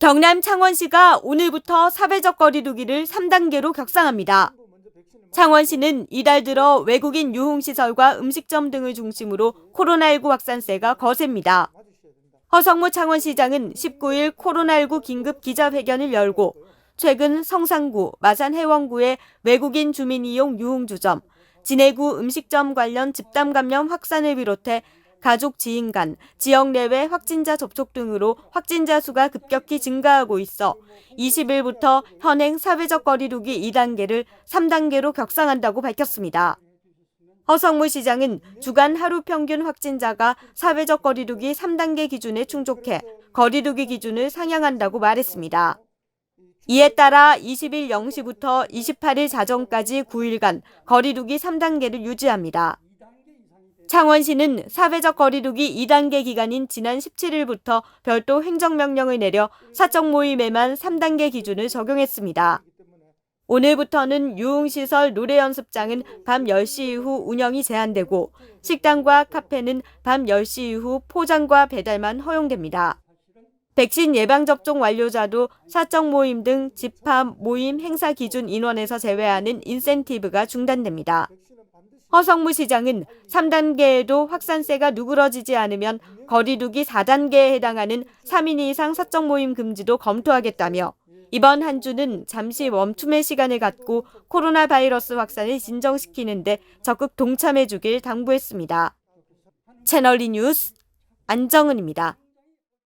경남 창원시가 오늘부터 사회적 거리두기를 3단계로 격상합니다. 창원시는 이달 들어 외국인 유흥시설과 음식점 등을 중심으로 코로나19 확산세가 거셉니다. 허성무 창원시장은 19일 코로나19 긴급 기자회견을 열고 최근 성산구, 마산 해원구의 외국인 주민 이용 유흥주점, 진해구 음식점 관련 집단 감염 확산을 비롯해 가족 지인 간, 지역 내외 확진자 접촉 등으로 확진자 수가 급격히 증가하고 있어 20일부터 현행 사회적 거리두기 2단계를 3단계로 격상한다고 밝혔습니다. 허성무 시장은 주간 하루 평균 확진자가 사회적 거리두기 3단계 기준에 충족해 거리두기 기준을 상향한다고 말했습니다. 이에 따라 20일 0시부터 28일 자정까지 9일간 거리두기 3단계를 유지합니다. 창원시는 사회적 거리두기 2단계 기간인 지난 17일부터 별도 행정명령을 내려 사적 모임에만 3단계 기준을 적용했습니다. 오늘부터는 유흥시설 노래 연습장은 밤 10시 이후 운영이 제한되고 식당과 카페는 밤 10시 이후 포장과 배달만 허용됩니다. 백신 예방접종 완료자도 사적 모임 등 집합, 모임, 행사 기준 인원에서 제외하는 인센티브가 중단됩니다. 허성무 시장은 3단계에도 확산세가 누그러지지 않으면 거리두기 4단계에 해당하는 3인 이상 사적 모임 금지도 검토하겠다며 이번 한 주는 잠시 멈춤의 시간을 갖고 코로나 바이러스 확산을 진정시키는데 적극 동참해 주길 당부했습니다. 채널리 뉴스 안정은입니다.